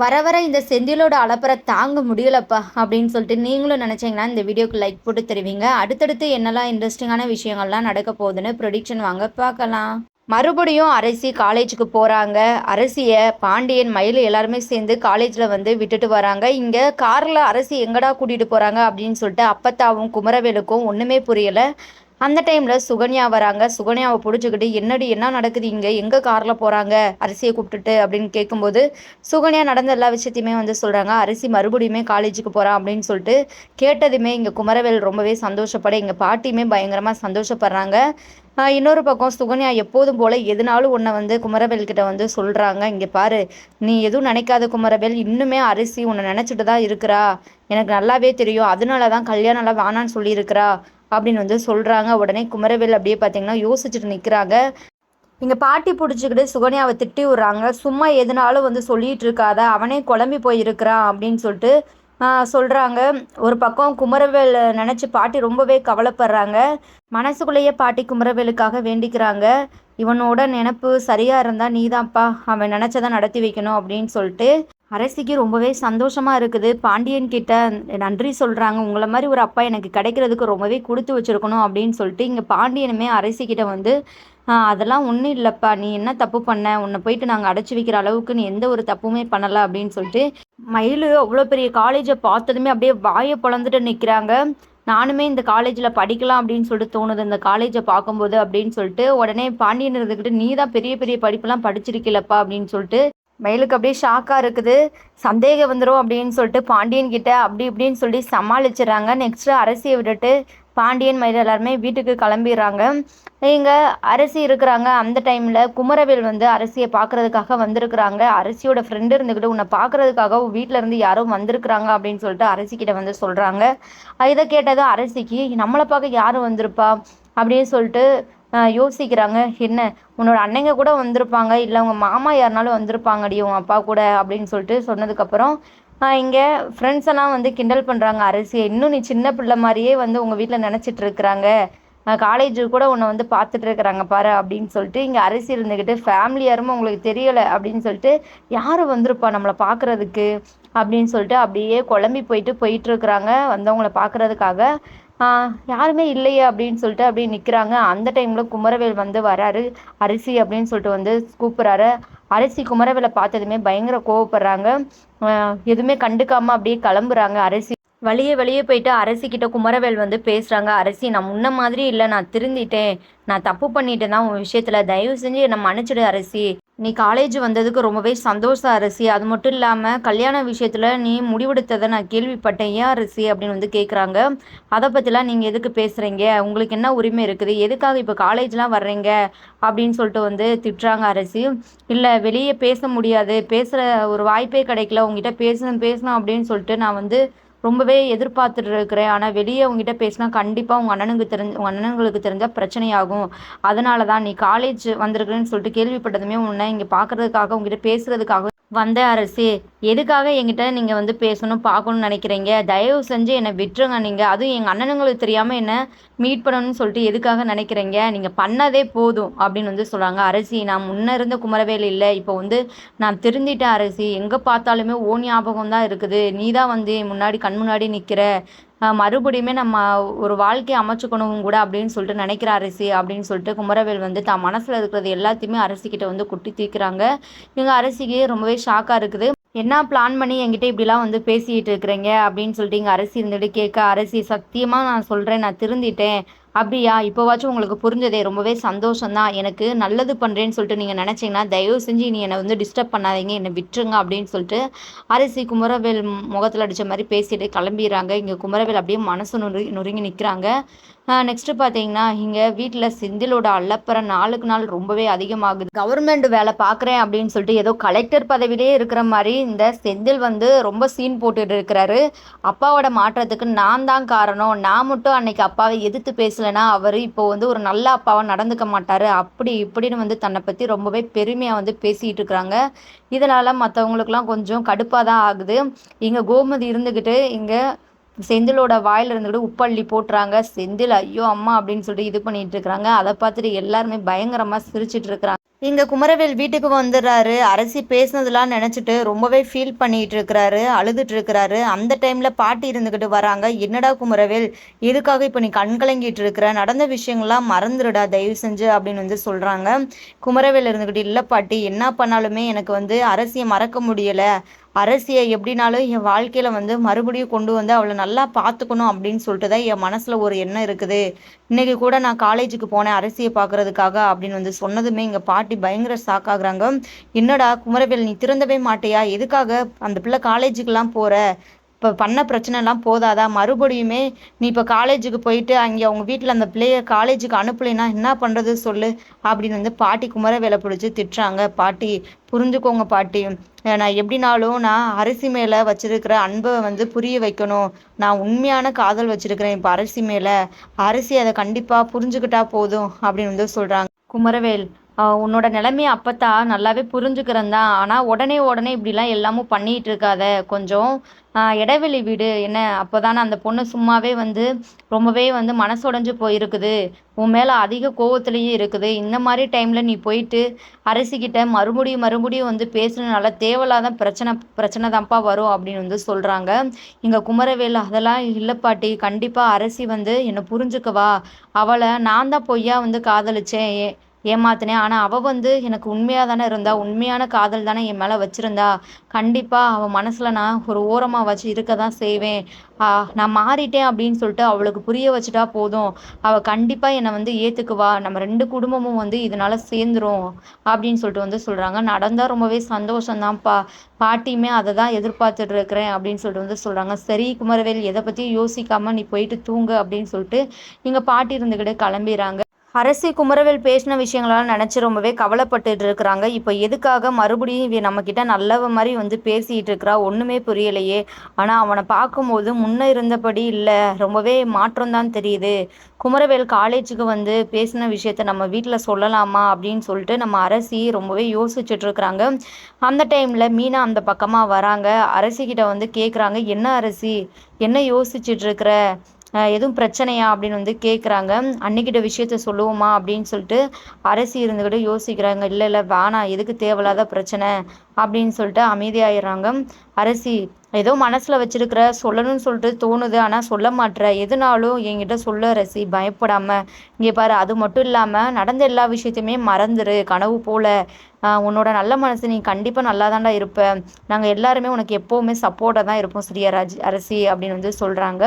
வர வர இந்த செந்திலோட அலப்பறை தாங்க முடியலப்பா அப்படின்னு சொல்லிட்டு நீங்களும் நினச்சிங்கன்னா இந்த வீடியோக்கு லைக் போட்டு தருவீங்க. அடுத்தடுத்து என்னெல்லாம் இன்ட்ரெஸ்டிங்கான விஷயங்கள்லாம் நடக்க போகுதுன்னு ப்ரொடிக்ஷன் வாங்க பார்க்கலாம். மறுபடியும் அரசி காலேஜுக்கு போகிறாங்க அரசியை பாண்டியன் மயில் எல்லாருமே சேர்ந்து காலேஜில் வந்து விட்டுட்டு வராங்க. இங்கே காரில் அரசி எங்கடா கூட்டிகிட்டு போகிறாங்க அப்படின்னு சொல்லிட்டு அப்பத்தாவும் குமரவேலுக்கும் ஒன்றுமே புரியலை. அந்த டைமில் சுகன்யா வராங்க. சுகன்யாவை பிடிச்சிக்கிட்டு என்னடி என்ன நடக்குது இங்கே? எங்கே காரில் போகிறாங்க அரிசியை கூப்பிட்டுட்டு அப்படின்னு கேட்கும்போது சுகன்யா நடந்த எல்லா விஷயத்தையுமே வந்து சொல்கிறாங்க அரிசி மறுபடியுமே காலேஜுக்கு போகிறான் அப்படின்னு சொல்லிட்டு கேட்டதுமே இங்கே குமரவேல் ரொம்பவே சந்தோஷப்பட எங்கள் பாட்டியுமே பயங்கரமாக சந்தோஷப்படுறாங்க. இன்னொரு பக்கம் சுகன்யா எப்போதும் போல் எதுனாலும் உன்னை வந்து குமரவேல் கிட்ட வந்து சொல்கிறாங்க இங்கே பாரு நீ எதுவும் நினைக்காத குமரவேல். இன்னுமே அரிசி உன்னை நினச்சிட்டு தான் இருக்கிறா. எனக்கு நல்லாவே தெரியும். அதனால தான் கல்யாணம்லாம் வேணான்னு சொல்லியிருக்கிறா. அப்படின்னு வந்து சொல்கிறாங்க உடனே குமரவேல் அப்படியே பார்த்தீங்கன்னா யோசிச்சுட்டு நிற்கிறாங்க இங்கே பாட்டி பிடிச்சிக்கிட்டு சுகன்யாவை திட்டி விட்றாங்க. சும்மா எதுனாலும் வந்து சொல்லிகிட்டு இருக்காத. அவனே குழம்பி போயிருக்கிறான் அப்படின்னு சொல்லிட்டு சொல்கிறாங்க ஒரு பக்கம் குமரவேல் நினச்சி பாட்டி ரொம்பவே கவலைப்படுறாங்க. மனசுக்குள்ளேயே பாட்டி குமரவேலுக்காக வேண்டிக்கிறாங்க. இவனோட நினப்பு சரியாக இருந்தால் நீதான்ப்பா அவன் நினச்சதை நடத்தி வைக்கணும் அப்படின்னு சொல்லிட்டு அரசிக்கு ரொம்பவே சந்தோஷமாக இருக்குது. பாண்டியன் கிட்ட நன்றி சொல்கிறாங்க உங்களை மாதிரி ஒரு அப்பா எனக்கு கிடைக்கிறதுக்கு ரொம்பவே கொடுத்து வச்சுருக்கணும் அப்படின்னு சொல்லிட்டு இங்கே பாண்டியனுமே அரசிக்கிட்ட வந்து அதெல்லாம் ஒன்றும் இல்லைப்பா. நீ என்ன தப்பு பண்ண? உன்னை போயிட்டு நாங்கள் அடைச்சி வைக்கிற அளவுக்கு நீ எந்த ஒரு தப்புமே பண்ணலை. அப்படின்னு சொல்லிட்டு மயில் அவ்வளோ பெரிய காலேஜை பார்த்ததுமே அப்படியே வாயை பிளந்துட்டு நிற்கிறாங்க நானுமே இந்த காலேஜில் படிக்கலாம் அப்படின்னு சொல்லிட்டு தோணுது. இந்த காலேஜை பார்க்கும்போது அப்படின்னு சொல்லிட்டு உடனே பாண்டியன் இருந்துக்கிட்டு நீ தான் பெரிய பெரிய படிப்பெல்லாம் படிச்சிருக்கலப்பா. அப்படின்னு சொல்லிட்டு மயிலுக்கு அப்படியே ஷாக்காக இருக்குது. சந்தேகம் வந்துடும் அப்படின்னு சொல்லிட்டு பாண்டியன் கிட்ட அப்படி இப்படின்னு சொல்லி சமாளிச்சிடறாங்க. நெக்ஸ்ட்டு அரசியை விட்டுட்டு பாண்டியன் மயில் எல்லாருமே வீட்டுக்கு கிளம்பிடுறாங்க. இங்கே அரசி இருக்கிறாங்க. அந்த டைமில் குமரவேல் வந்து அரசியை பார்க்குறதுக்காக வந்திருக்கிறாங்க. அரசியோட ஃப்ரெண்டு இருந்துக்கிட்டு உன்னை பார்க்குறதுக்காக வீட்டில் இருந்து யாரோ வந்திருக்கிறாங்க அப்படின்னு சொல்லிட்டு அரசிக்கிட்ட வந்து சொல்கிறாங்க இதை கேட்டதும் அரசிக்கு நம்மளை பார்க்க யாரும் வந்திருப்பா? அப்படின்னு சொல்லிட்டு யோசிக்கிறாங்க. என்ன உன்னோட அன்னைங்க கூட வந்திருப்பாங்க. இல்லை அவங்க மாமா யாருனாலும் வந்திருப்பாங்கடி உங்கள் அப்பா கூட அப்படின்னு சொல்லிட்டு சொன்னதுக்கப்புறம் இங்கே ஃப்ரெண்ட்ஸ் எல்லாம் வந்து கிண்டல் பண்ணுறாங்க அரிசியை இன்னும் நீ சின்ன பிள்ளை மாதிரியே வந்து உங்கள் வீட்டில் நினச்சிட்டு இருக்கிறாங்க. காலேஜு கூட உன்னை வந்து பார்த்துட்டு இருக்கிறாங்க பாரு அப்படின்னு சொல்லிட்டு இங்கே அரிசி இருந்துக்கிட்டு ஃபேமிலியாரும் உங்களுக்கு தெரியலை அப்படின்னு சொல்லிட்டு யார் வந்திருப்பா நம்மளை பார்க்குறதுக்கு? அப்படின்னு சொல்லிட்டு அப்படியே குழம்பி போயிட்டு போயிட்டுருக்குறாங்க வந்தவங்கள பார்க்குறதுக்காக யாருமே இல்லையே அப்படின்னு சொல்லிட்டு அப்படியே நிற்கிறாங்க அந்த டைமில் குமரவேல் வந்து வராரு. அரிசி அப்படின்னு சொல்லிட்டு வந்து கூப்பிட்றாரு. அரிசி குமரவேலை பார்த்ததுமே பயங்கர கோவப்படுறாங்க. எதுவுமே கண்டுக்காமல் அப்படியே கிளம்புறாங்க. அரிசி வழியே வழியே போயிட்டு அரசிக்கிட்ட குமரவேல் வந்து பேசுகிறாங்க அரசி நான் முன்ன மாதிரி இல்லை. நான் திருந்திட்டேன். நான் தப்பு பண்ணிட்டேன் தான் உன் விஷயத்தில். தயவு செஞ்சு என்னை மன்னிச்சிடு அரசி. நீ காலேஜ் வந்ததுக்கு ரொம்பவே சந்தோஷம் அரசி. அது மட்டும் இல்லாமல் கல்யாண விஷயத்தில் நீ முடிவெடுத்ததை நான் கேள்விப்பட்டேன். ஏன் அரசி? அப்படின்னு வந்து கேட்குறாங்க அதை பற்றிலாம் நீங்கள் எதுக்கு பேசுகிறீங்க உங்களுக்கு என்ன உரிமை இருக்குது? எதுக்காக இப்போ காலேஜ்லாம் வர்றீங்க? அப்படின்னு சொல்லிட்டு வந்து திட்டுறாங்க அரசி. இல்லை வெளியே பேச முடியாது. பேசுகிற ஒரு வாய்ப்பே கிடைக்கல. உங்ககிட்ட பேசணும் பேசணும் அப்படின்னு சொல்லிட்டு நான் வந்து ரொம்பவே எதிர்பார்த்துட்டு இருக்கிறேன் ஆனால் வெளியே உங்ககிட்ட பேசினா கண்டிப்பாக உங்கள் அண்ணனுக்கு தெரிஞ்ச உங்கள் அண்ணனுங்களுக்கு தெரிஞ்சால் பிரச்சனையாகும். அதனால தான் நீ காலேஜ் வந்திருக்குன்னு சொல்லிட்டு கேள்விப்பட்டதுமே உன்னை இங்கே பார்க்குறதுக்காக உங்ககிட்ட பேசுகிறதுக்காக வந்த அரசே. எதுக்காக என்கிட்ட நீங்கள் வந்து பேசணும் பார்க்கணும்னு நினைக்கிறீங்க? தயவு செஞ்சு என்னை விட்டுருங்க நீங்கள் அதுவும் எங்கள் அண்ணனுங்களுக்கு தெரியாமல் என்ன மீட் பண்ணணும்னு சொல்லிட்டு எதுக்காக நினைக்கிறீங்க? நீங்கள் பண்ணதே போதும் அப்படின்னு வந்து சொல்கிறாங்க அரசி நான் முன்ன இருந்த குமரவேல் இல்லை. இப்போ வந்து நான் திருந்திட்டேன் அரசி. எங்கே பார்த்தாலுமே ஓ ஞாபகம் தான் இருக்குது. நீ தான் வந்து முன்னாடி கண் முன்னாடி நிற்கிற மறுபடியுமே நம்ம ஒரு வாழ்க்கையை அமைச்சுக்கணும் கூட அப்படின்னு சொல்லிட்டு நினைக்கிற அரசி அப்படின்னு சொல்லிட்டு குமரவேல் வந்து தான் மனசில் இருக்கிறது எல்லாத்தையுமே அரசிக்கிட்ட வந்து குட்டி தீர்க்குறாங்க இவங்க அரசிக்கு ரொம்பவே ஷாக்காக இருக்குது. என்ன பிளான் பண்ணி என்கிட்ட இப்படிலாம் வந்து பேசிகிட்டு இருக்கிறீங்க? அப்படின்னு சொல்லிட்டு இங்கே அரசி இருந்துட்டு கேட்க அரசி சத்தியமாக நான் சொல்கிறேன் நான் திருந்திட்டேன். அப்படியா? இப்போவாச்சும் உங்களுக்கு புரிஞ்சதே. ரொம்பவே சந்தோஷம்தான் எனக்கு நல்லது பண்ணுறேன்னு சொல்லிட்டு நீங்கள் நினச்சிங்கன்னா தயவு செஞ்சு நீ என்னை வந்து டிஸ்டர்ப் பண்ணாதீங்க. என்னை விட்டுருங்க அப்படின்னு சொல்லிட்டு அரிசி குமரவேல் முகத்தில் அடித்த மாதிரி பேசிட்டு கிளம்பிடுறாங்க. இங்கே குமரவேல் அப்படியே மனசு நொறு நொறுங்கி நிற்கிறாங்க நெக்ஸ்ட்டு பார்த்தீங்கன்னா இங்கே வீட்டில் செந்திலோட அல்லப்பற நாளுக்கு நாள் ரொம்பவே அதிகமாகுது. கவர்மெண்ட் வேலை பார்க்குறேன் அப்படின்னு சொல்லிட்டு ஏதோ கலெக்டர் பதவியிலே இருக்கிற மாதிரி இந்த செந்தில் வந்து ரொம்ப சீன் போட்டுட்டு இருக்கிறாரு. அப்பாவோட மாற்றத்துக்கு நான் தான் காரணம். நான் மட்டும் அன்னைக்கு அப்பாவை எதிர்த்து பேசலைன்னா அவர் இப்போ வந்து ஒரு நல்ல அப்பாவாக நடந்துக்க மாட்டார். அப்படி இப்படின்னு வந்து தன்னை பற்றி ரொம்பவே பெருமையாக வந்து பேசிகிட்டு இருக்கிறாங்க. இதனால் மற்றவங்களுக்குலாம் கொஞ்சம் கடுப்பாக தான் ஆகுது. இங்கே கோமதி இருந்துக்கிட்டு இங்கே செந்திலோட வாயில் கூட உப்பள்ளி போட்டுறாங்க. செந்தில் ஐயோ அம்மா அப்படின்னு சொல்லிட்டு இது பண்ணிட்டு இருக்கிறாங்க. அதை பார்த்துட்டு எல்லாருமே பயங்கரமாக சிரிச்சிட்டு இருக்கிறாங்க. இங்கே குமரவேல் வீட்டுக்கு வந்துடுறாரு. அரசி பேசினதெல்லாம் நினச்சிட்டு ரொம்பவே ஃபீல் பண்ணிகிட்டு இருக்கிறாரு அழுதுட்டு இருக்கிறாரு. அந்த டைமில் பாட்டி இருந்துக்கிட்டு வராங்க. என்னடா குமரவேல் எதுக்காக இப்போ நீ கண் கலங்கிட்டு இருக்கிற? நடந்த விஷயங்கள்லாம் மறந்துடுடா தயவு செஞ்சு அப்படின்னு வந்து சொல்கிறாங்க குமரவேல் இருந்துக்கிட்டு இல்லை பாட்டி என்ன பண்ணாலுமே எனக்கு வந்து அரசியை மறக்க முடியலை. அரசியை எப்படினாலும் என் வாழ்க்கையில் வந்து மறுபடியும் கொண்டு வந்து அவளை நல்லா பார்த்துக்கணும் அப்படின்னு சொல்லிட்டு தான் என் மனசில் ஒரு எண்ணம் இருக்குது. இன்றைக்கி கூட நான் காலேஜுக்கு போனேன் அரசியை பார்க்குறதுக்காக அப்படின்னு வந்து சொன்னதுமே எங்கள் பாட்டி பயங்கர ஷாக் ஆகுறாங்க. என்னடா குமரவேல் நீ திறந்தவே மாட்டியா? எதுக்காக அந்த பிள்ளை காலேஜுக்கெல்லாம் போகிற இப்போ பண்ண பிரச்சனைலாம் போதாதா? மறுபடியுமே நீ இப்போ காலேஜுக்கு போயிட்டு அங்கே அவங்க வீட்டில் அந்த பிள்ளைய காலேஜுக்கு அனுப்பலைன்னா என்ன பண்ணுறது சொல்லு? அப்படின்னு வந்து பாட்டி குமர வேலை பிடிச்சி திட்டுறாங்க. பாட்டி புரிஞ்சுக்கோங்க பாட்டி. நான் எப்படினாலும் நான் அரிசி மேலே வச்சிருக்கிற அன்பை வந்து புரிய வைக்கணும். நான் உண்மையான காதல் வச்சிருக்கிறேன் இப்போ அரிசி மேலே. அரிசி அதை கண்டிப்பாக புரிஞ்சுக்கிட்டா போதும் அப்படின்னு வந்து சொல்கிறாங்க குமரவேல் உன்னோட நிலைமையை அப்பத்தான் நல்லாவே புரிஞ்சுக்கிறேன் தான் ஆனால் உடனே உடனே இப்படிலாம் எல்லாமும் பண்ணிகிட்டு இருக்காத கொஞ்சம் இடைவெளி விடு. என்ன அப்போ தானே அந்த பொண்ணு சும்மாவே வந்து ரொம்பவே வந்து மனசுடைஞ்சு போயிருக்குது. உன் மேலே அதிக கோவத்துலேயும் இருக்குது. இந்த மாதிரி டைமில் நீ போயிட்டு அரசிக்கிட்ட மறுபடியும் மறுபடியும் வந்து பேசுனதுனால தேவையில்லாத பிரச்சனை பிரச்சனை தான்ப்பா வரும் அப்படின்னு வந்து சொல்கிறாங்க இங்கே குமரவேல் அதெல்லாம் இல்லை பாட்டி. கண்டிப்பாக அரசி வந்து என்னை புரிஞ்சுக்கவா. அவளை நான் தான் பொய்யா வந்து காதலிச்சேன். ஏமாத்தினேன். ஆனால் அவள் வந்து எனக்கு உண்மையாக தானே இருந்தா உண்மையான காதல் தானே என் மேலே வச்சுருந்தா கண்டிப்பாக அவள் மனசில் நான் ஒரு ஓரமாக வச்சு இருக்க தான் செய்வேன் நான் மாறிட்டேன் அப்படின்னு சொல்லிட்டு அவளுக்கு புரிய வச்சுட்டா போதும். அவள் கண்டிப்பாக என்னை வந்து ஏற்றுக்குவா நம்ம ரெண்டு குடும்பமும் வந்து இதனால் சேர்ந்துரும் அப்படின்னு சொல்லிட்டு வந்து சொல்கிறாங்க நடந்தால் ரொம்பவே சந்தோஷம்தான்ப்பா. பாட்டியுமே அதை தான் எதிர்பார்த்துட்டு இருக்கிறேன் அப்படின்னு சொல்லிட்டு வந்து சொல்கிறாங்க சரி குமரவேல் எதை பற்றியும் யோசிக்காமல் நீ போயிட்டு தூங்கு அப்படின்னு சொல்லிட்டு எங்கள் பாட்டி இருந்துக்கிட்டு கிளம்பிடுறாங்க. அரசி குமரவேல் பேசின விஷயங்களெல்லாம் நினச்சி ரொம்பவே கவலைப்பட்டுட்டு இருக்கிறாங்க. இப்போ எதுக்காக மறுபடியும் இவ நம்மக்கிட்ட நல்லவ மாதிரி வந்து பேசிகிட்டு இருக்கிறா? ஒன்றுமே புரியலையே. ஆனால் அவனை பார்க்கும்போது முன்னே இருந்தபடி இல்லை. ரொம்பவே மாற்றம் தான் தெரியுது. குமரவேல் காலேஜுக்கு வந்து பேசின விஷயத்த நம்ம வீட்டில் சொல்லலாமா? அப்படின்னு சொல்லிட்டு நம்ம அரசி ரொம்பவே யோசிச்சுட்டு இருக்கிறாங்க. அந்த டைமில் மீனா அந்த பக்கமாக வராங்க. அரசிக்கிட்ட வந்து கேட்குறாங்க என்ன அரசி? என்ன யோசிச்சுட்டு இருக்கிற? எதுவும் பிரச்சனையா அப்படின்னு வந்து கேட்குறாங்க அன்னைக்கிட்ட விஷயத்த சொல்லுவோமா அப்படின்னு சொல்லிட்டு அரசி இருந்துக்கிட்டு யோசிக்கிறாங்க. இல்லை இல்லை வேணாம். எதுக்கு தேவையில்லாத பிரச்சனை? அப்படின்னு சொல்லிட்டு அமைதியாயிடுறாங்க. அரசி ஏதோ மனசில் வச்சிருக்கிற சொல்லணும்னு சொல்லிட்டு தோணுது. ஆனால் சொல்ல மாட்டுற எதுனாலும் என்கிட்ட சொல்ல ரசி பயப்படாமல் இங்கே பாரு அது மட்டும் இல்லாமல் நடந்த எல்லா விஷயத்தையுமே மறந்துரு. கனவு போல. உன்னோட நல்ல மனசு நீ கண்டிப்பாக நல்லா தாண்டா இருப்ப. நாங்கள் எல்லாருமே உனக்கு எப்போவுமே சப்போர்ட்டாக தான் இருப்போம் ஸ்ரீயராஜ் அரசி அப்படின்னு வந்து சொல்கிறாங்க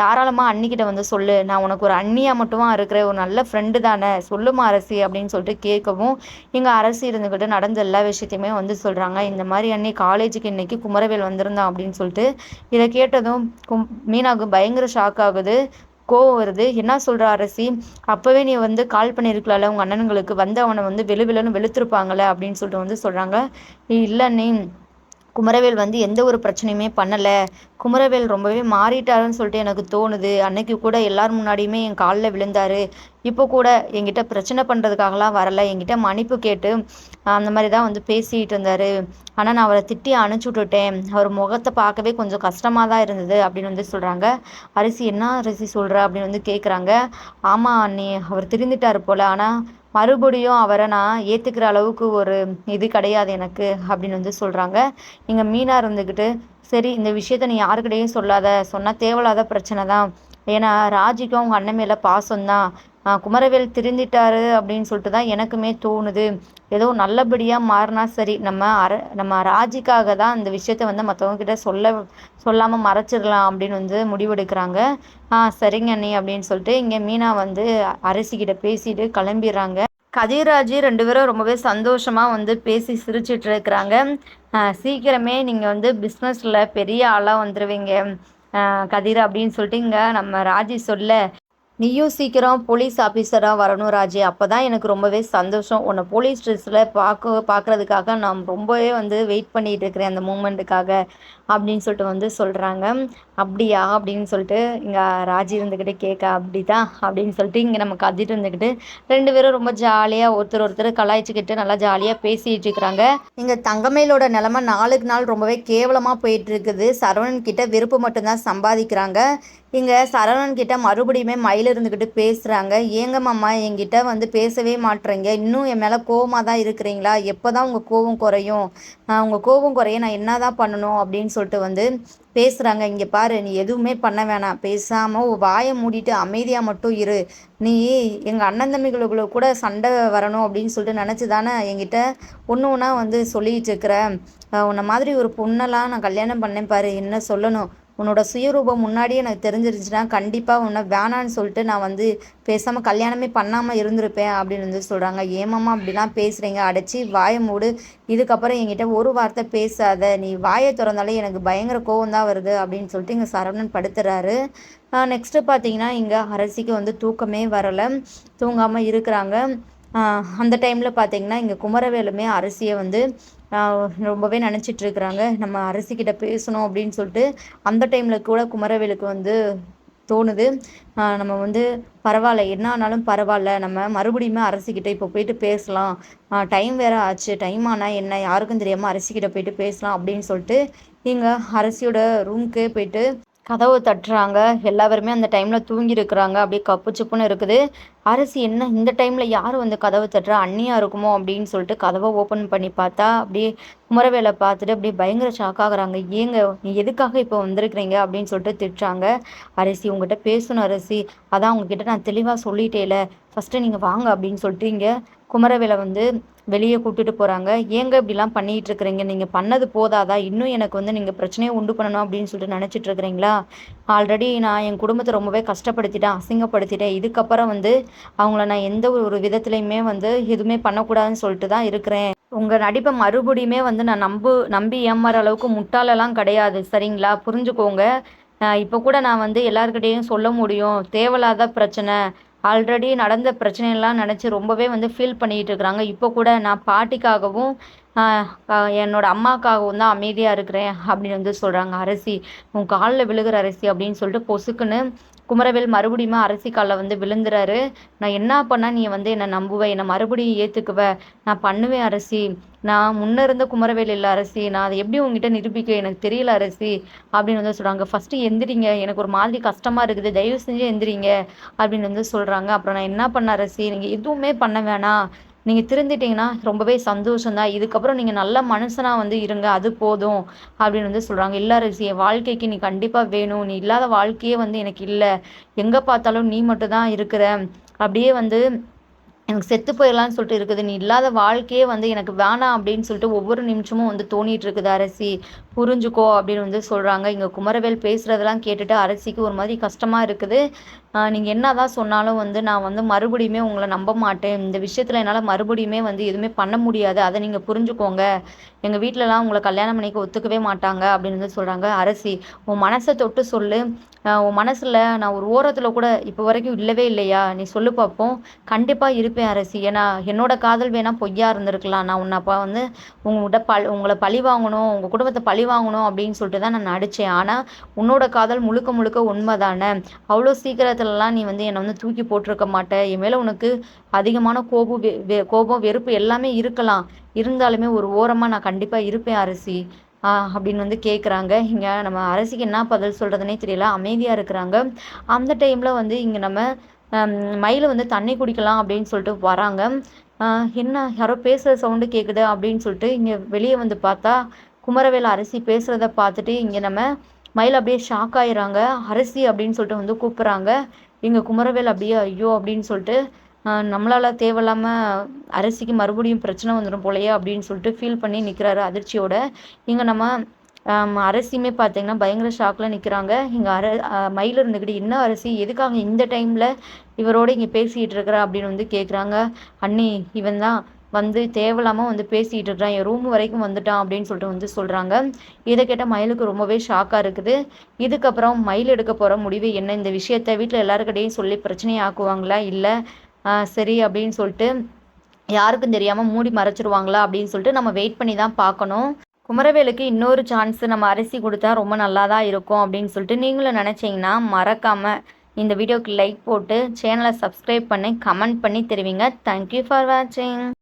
தாராளமாக அன்னிக்கிட்ட வந்து சொல்லு. நான் உனக்கு ஒரு அண்ணியாக மட்டுமா இருக்கிற ஒரு நல்ல ஃப்ரெண்டு தானே. சொல்லுமா அரசி அப்படின்னு சொல்லிட்டு கேட்கவும் எங்கள் அரசி இருந்துக்கிட்டு நடந்த எல்லா விஷயத்தையுமே வந்து சொல்கிறாங்க இந்த மாதிரி அன்னை காலேஜுக்கு இன்னைக்கு குமரவேல் வந்திருந்தான் அப்படின்னு சொல்லிட்டு இதை கேட்டதும் கும் மீனாவுக்கு பயங்கர ஷாக் ஆகுது கோவம் வருது. என்ன சொல்கிற அரசி? அப்போவே நீ வந்து கால் பண்ணியிருக்கலாம்ல உங்கள் அண்ணனுங்களுக்கு வந்து அவனை வந்து வெளு வெளுன்னு வெளுத்துருப்பாங்களே அப்படின்னு சொல்லிட்டு வந்து சொல்கிறாங்க இல்லை நீ குமரவேல் வந்து எந்த ஒரு பிரச்சனையுமே பண்ணலை. குமரவேல் ரொம்பவே மாறிட்டாருன்னு சொல்லிட்டு எனக்கு தோணுது. அன்னைக்கு கூட எல்லார் முன்னாடியுமே என் காலில் விழுந்தார். இப்போ கூட என்கிட்ட பிரச்சனை பண்ணுறதுக்காகலாம் வரலை. என்கிட்ட மன்னிப்பு கேட்டு அந்த மாதிரி தான் வந்து பேசிகிட்டு இருந்தார். ஆனால் நான் அவரை திட்டி அனுப்பிச்சி விட்டுட்டேன். அவர் முகத்தை பார்க்கவே கொஞ்சம் கஷ்டமாக தான் இருந்தது அப்படின்னு வந்து சொல்கிறாங்க அரிசி என்ன அரிசி சொல்கிற அப்படின்னு வந்து கேட்குறாங்க ஆமாம் நீ அவர் திருந்திட்டார் போல். ஆனால் மறுபடியும் அவரை நான் ஏற்றுக்கிற அளவுக்கு ஒரு இது கிடையாது எனக்கு அப்படின்னு வந்து சொல்கிறாங்க இங்கே மீனாக இருந்துக்கிட்டு சரி இந்த விஷயத்த நீ யாருக்கிட்டையும் சொல்லாத. சொன்னால் தேவையில்லாத பிரச்சனை தான். ஏன்னா ராஜிக்கும் அவங்க அண்ணன் மேலே பாசம்தான். குமரவேல் திருந்திட்டாரு அப்படின்னு சொல்லிட்டு தான் எனக்குமே தோணுது. ஏதோ நல்லபடியாக மாறினா சரி நம்ம அர நம்ம ராஜிக்காக தான் அந்த விஷயத்த வந்து மற்றவங்க கிட்ட சொல்ல சொல்லாமல் மறைச்சிடலாம் அப்படின்னு வந்து முடிவெடுக்கிறாங்க. ஆ சரிங்க அண்ணி அப்படின்னு சொல்லிட்டு இங்கே மீனா வந்து அரசிக்கிட்ட பேசிட்டு கிளம்பிடுறாங்க. கதிராஜி ரெண்டு பேரும் ரொம்பவே சந்தோஷமாக வந்து பேசி சிரிச்சிட்டு இருக்கிறாங்க. சீக்கிரமே நீங்கள் வந்து பிஸ்னஸில் பெரிய ஆளாக வந்துடுவீங்க கதிர் அப்படின்னு சொல்லிட்டு இங்கே நம்ம ராஜி சொல்ல நீயும் சீக்கிரம் போலீஸ் ஆஃபீஸராக வரணும் ராஜே. அப்போ தான் எனக்கு ரொம்பவே சந்தோஷம். உன்னை போலீஸ் ட்ரெஸ்ஸில் பார்க்க பார்க்குறதுக்காக நான் ரொம்பவே வந்து வெயிட் பண்ணிகிட்டு இருக்கிறேன் அந்த மூமெண்ட்டுக்காக அப்படின்னு சொல்லிட்டு வந்து சொல்கிறாங்க அப்படியா? அப்படின்னு சொல்லிட்டு இங்கே ராஜி இருந்துக்கிட்டு கேட்க அப்படி தான் அப்படின்னு சொல்லிட்டு இங்கே நம்ம கத்திட்டு இருந்துக்கிட்டு ரெண்டு பேரும் ரொம்ப ஜாலியாக ஒருத்தர் ஒருத்தர் கலாய்ச்சிக்கிட்டு நல்லா ஜாலியாக பேசிகிட்டு இருக்கிறாங்க. இங்கே தங்கமேலோட நிலமை நாளுக்கு நாள் ரொம்பவே கேவலமாக போயிட்டு இருக்குது. சரவணன் கிட்ட விருப்பம் மட்டும்தான் சம்பாதிக்கிறாங்க. இங்கே சரவணன் கிட்ட மறுபடியுமே மயில் இருந்துக்கிட்டு பேசுகிறாங்க ஏங்க மாமா என்கிட்ட வந்து பேசவே மாட்டுறீங்க இன்னும் என் மேலே கோவமாக தான் இருக்கிறீங்களா? எப்போ தான் உங்கள் கோவம் குறையும்? உங்கள் கோவம் குறைய நான் என்ன தான் பண்ணணும் அப்படின்னு சொல்லிட்டு வந்து பேசுகிறாங்க இங்கே பாரு நீ எதுவுமே பண்ண வேணாம். பேசாமல் வாயை மூடிட்டு அமைதியாக மட்டும் இரு. நீ எங்கள் அண்ணன் தம்பிகளுக்குள்ள கூட சண்டை வரணும் அப்படின்னு சொல்லிட்டு நினச்சி தானே என்கிட்ட ஒன்று ஒன்றா வந்து சொல்லிகிட்டு இருக்கிற? உன்னை மாதிரி ஒரு பொண்ணெல்லாம் நான் கல்யாணம் பண்ணேன் பாரு. என்ன சொல்லணும்? உன்னோட சுயரூபம் முன்னாடியே எனக்கு தெரிஞ்சிருச்சுன்னா கண்டிப்பாக உன்னை வேணான்னு சொல்லிட்டு நான் வந்து பேசாமல் கல்யாணமே பண்ணாமல் இருந்திருப்பேன் அப்படின்னு வந்து சொல்கிறாங்க ஏமாம்மா அப்படிலாம் பேசுகிறீங்க அடைச்சி வாயை மூடு. இதுக்கப்புறம் என்கிட்ட ஒரு வார்த்தை பேசாத. நீ வாயை திறந்தாலே எனக்கு பயங்கர கோவம் தான் வருது. அப்படின்னு சொல்லிட்டு இங்கே சரவணன் படுத்துறாரு. நெக்ஸ்ட்டு பார்த்தீங்கன்னா இங்கே அரசிக்கு வந்து தூக்கமே வரலை. தூங்காமல் இருக்கிறாங்க. அந்த டைமில் பார்த்தீங்கன்னா இங்கே குமரவேலுமே அரசியை வந்து ரொம்பவே நினச்சிட்ருக்குறாங்க நம்ம அரசிக்கிட்ட பேசணும் அப்படின்னு சொல்லிட்டு அந்த டைமில் கூட குமரவேலுக்கு வந்து தோணுது. நம்ம வந்து பரவாயில்ல என்ன ஆனாலும் பரவாயில்ல. நம்ம மறுபடியுமே அரசிக்கிட்ட இப்போ போயிட்டு பேசலாம். டைம் வேறு ஆச்சு. டைம் ஆனால் என்ன? யாருக்கும் தெரியாமல் அரசிக்கிட்ட போயிட்டு பேசலாம் அப்படின்னு சொல்லிட்டு இங்கே அரசியோட ரூம்க்கே போயிட்டு கதவு தட்டுறாங்க. எல்லாருமே அந்த டைமில் தூங்கியிருக்கிறாங்க. அப்படியே கப்பு சுப்புன்னு இருக்குது. அரசி என்ன இந்த டைமில் யார் வந்து கதவு தட்டுறா? அண்ணியாக இருக்குமோ? அப்படின்னு சொல்லிட்டு கதவை ஓப்பன் பண்ணி பார்த்தா அப்படியே குமரவேலை பார்த்துட்டு அப்படியே பயங்கர ஷாக் ஆகுறாங்க. ஏங்க நீ எதுக்காக இப்போ வந்திருக்கிறீங்க? அப்படின்னு சொல்லிட்டு திட்டுறாங்க. அரசி உங்ககிட்ட பேசணும் அரசி. அதான் உங்ககிட்ட நான் தெளிவாக சொல்லிட்டேல. ஃபஸ்ட்டு நீங்கள் வாங்க அப்படின்னு சொல்லிட்டு இங்கே குமரவேலை வந்து வெளியே கூப்பிட்டுட்டு போகிறாங்க ஏங்க இப்படிலாம் பண்ணிகிட்டு இருக்கிறீங்க நீங்கள் பண்ணது போதாதா? இன்னும் எனக்கு வந்து நீங்கள் பிரச்சனையை உண்டு பண்ணணும் அப்படின்னு சொல்லிட்டு நினச்சிட்டு இருக்கிறீங்களா ஆல்ரெடி நான் என் குடும்பத்தை ரொம்பவே கஷ்டப்படுத்திட்டேன் அசிங்கப்படுத்திட்டேன். இதுக்கப்புறம் வந்து அவங்கள நான் எந்த ஒரு விதத்துலையுமே வந்து எதுவுமே பண்ணக்கூடாதுன்னு சொல்லிட்டு தான் இருக்கிறேன். உங்கள் நடிப்பை மறுபடியுமே வந்து நான் நம்பு நம்பி ஏமாற அளவுக்கு முட்டாளெல்லாம் கிடையாது. சரிங்களா? புரிஞ்சுக்கோங்க. இப்போ கூட நான் வந்து எல்லாருக்கிட்டேயும் சொல்ல முடியும். தேவையில்லாத பிரச்சனை. ஆல்ரெடி நடந்த பிரச்சனையெல்லாம் நினச்சி ரொம்பவே வந்து ஃபீல் பண்ணிகிட்டு இருக்கிறாங்க. இப்போ கூட நான் பாட்டிக்காகவும் என்னோட அம்மாக்காகவும் தான் அமைதியாக இருக்கிறேன் அப்படின்னு வந்து சொல்கிறாங்க அரசி உன் காலில் விழுகிற அரசி அப்படின்னு சொல்லிட்டு பொசுக்குன்னு குமரவேல் மறுபடியும் அரசி காலில் வந்து விழுந்துறாரு நான் என்ன பண்ணால் நீ வந்து என்னை நம்புவேன் என்னை மறுபடியும் ஏற்றுக்குவ நான் பண்ணுவேன் அரசி. நான் முன்ன இருந்த குமரவேல் இல்லை அரசி. நான் அதை எப்படி உங்ககிட்ட நிரூபிக்க? எனக்கு தெரியல அரசி. அப்படின்னு வந்து சொல்கிறாங்க ஃபஸ்ட்டு எந்திரிங்க. எனக்கு ஒரு மாதிரி கஷ்டமாக இருக்குது. தயவு செஞ்சு எந்திரிங்க. அப்படின்னு வந்து சொல்கிறாங்க அப்புறம் நான் என்ன பண்ண அரசி? நீங்கள் எதுவுமே பண்ண வேணாம். நீங்கள் திருந்திட்டீங்கன்னா ரொம்பவே சந்தோஷந்தான் இதுக்கப்புறம் நீங்கள் நல்ல மனுஷனாக வந்து இருங்க அது போதும் அப்படின்னு வந்து சொல்கிறாங்க இல்லை ரிசி என் வாழ்க்கைக்கு நீ கண்டிப்பாக வேணும். நீ இல்லாத வாழ்க்கையே வந்து எனக்கு இல்லை. எங்கே பார்த்தாலும் நீ மட்டும் தான் இருக்கிற. அப்படியே வந்து எனக்கு செத்து போயிடலான்னு சொல்லிட்டு இருக்குது. நீ இல்லாத வாழ்க்கையே வந்து எனக்கு வேணாம் அப்படின்னு சொல்லிட்டு ஒவ்வொரு நிமிஷமும் வந்து தோணிட்டு இருக்குது அரசி புரிஞ்சுக்கோ அப்படின்னு வந்து சொல்கிறாங்க இங்கே குமரவேல் பேசுகிறதெல்லாம் கேட்டுட்டு அரசிக்கு ஒரு மாதிரி கஷ்டமாக இருக்குது. நீங்கள் என்ன தான் சொன்னாலும் வந்து நான் வந்து மறுபடியுமே உங்களை நம்ப மாட்டேன். இந்த விஷயத்தில் என்னால் மறுபடியுமே வந்து எதுவுமே பண்ண முடியாது. அதை நீங்கள் புரிஞ்சுக்கோங்க. எங்கள் வீட்டிலலாம் உங்களை கல்யாணம் பண்ணிக்க ஒத்துக்கவே மாட்டாங்க அப்படின்னு வந்து சொல்கிறாங்க அரசி. உன் மனசை தொட்டு சொல்லு. உன் மனசில் நான் ஒரு ஓரத்தில் கூட இப்போ வரைக்கும் இல்லவே இல்லையா? நீ சொல்லு பார்ப்போம் கண்டிப்பாக இருப்பேன் அரசி. ஏன்னா என்னோட காதல் வேணால் பொய்யா இருந்திருக்கலாம். நான் உன்னை அப்போ வந்து உங்கள்கிட்ட ப உங்களை பழி வாங்கணும். உங்கள் குடும்பத்தை பழி வாங்கணும் அப்படின்னு சொல்லிட்டு தான் நான் நடித்தேன் ஆனால் உன்னோட காதல் முழுக்க முழுக்க உண்மை தானே அவ்வளோ சீக்கிரத்துலலாம் நீ வந்து என்னை வந்து தூக்கி போட்டிருக்க மாட்டேன் என் மேலே உனக்கு அதிகமான கோபம் வெ கோபம் வெறுப்பு எல்லாமே இருக்கலாம். இருந்தாலுமே ஒரு ஓரமாக நான் கண்டிப்பாக இருப்பேன் அரசி. அப்படின்னு வந்து கேட்குறாங்க இங்கே நம்ம அரசிக்கு என்ன பதில் சொல்கிறதுனே தெரியல. அமைதியாக இருக்கிறாங்க. அந்த டைமில் வந்து இங்கே நம்ம மயில் வந்து தண்ணி குடிக்கலாம் அப்படின்னு சொல்லிட்டு வராங்க. என்ன? யாரோ பேசுகிற சவுண்டு கேட்குது அப்படின்னு சொல்லிட்டு இங்கே வெளியே வந்து பார்த்தா குமரவேல் அரசி பேசுகிறத பார்த்துட்டு இங்கே நம்ம மயில் அப்படியே ஷாக் ஆயிடுறாங்க அரசி அப்படின்னு சொல்லிட்டு வந்து கூப்பிட்றாங்க. இங்கே குமரவேல் அப்படியே ஐயோ! அப்படின்னு சொல்லிட்டு நம்மளால் தேவையில்லாமல் அரசிக்கு மறுபடியும் பிரச்சனை வந்துடும் போலையே அப்படின்னு சொல்லிட்டு ஃபீல் பண்ணி நிற்கிறாரு அதிர்ச்சியோட. இங்கே நம்ம அரசியுமே பார்த்தீங்கன்னா பயங்கர ஷாக்கில் நிற்கிறாங்க இங்கே அர மயில் இருந்துக்கிட்டு என்ன அரிசி? எதுக்காக இந்த டைமில் இவரோட இங்கே பேசிகிட்டு இருக்கிறா? அப்படின்னு வந்து கேட்குறாங்க அண்ணி இவன் தான் வந்து தேவையில்லாமல் வந்து பேசிகிட்டு இருக்கிறான் என் ரூம் வரைக்கும் வந்துட்டான் அப்படின்னு சொல்லிட்டு வந்து சொல்கிறாங்க இதை கேட்ட மயிலுக்கு ரொம்பவே ஷாக்காக இருக்குது. இதுக்கப்புறம் மயில் எடுக்க போகிற முடிவு என்ன? இந்த விஷயத்த வீட்டில் எல்லாருக்கிட்டையும் சொல்லி பிரச்சனையை ஆக்குவாங்களா இல்லை சரி அப்படின்னு சொல்லிட்டு யாருக்கும் தெரியாமல் மூடி மறைச்சிருவாங்களா? அப்படின்னு சொல்லிட்டு நம்ம வெயிட் பண்ணி தான் பார்க்கணும். குமரவேலுக்கு இன்னொரு சான்ஸ் நம்ம அரிசி கொடுத்தா ரொம்ப நல்லா தான் இருக்கும் அப்படின்னு சொல்லிட்டு நீங்களும் நினச்சிங்கன்னா மறக்காமல் இந்த வீடியோக்கு லைக் போட்டு சேனலை சப்ஸ்கிரைப் பண்ணி கமெண்ட் பண்ணி தெரிவிங்க. தேங்க்யூ ஃபார் வாட்சிங்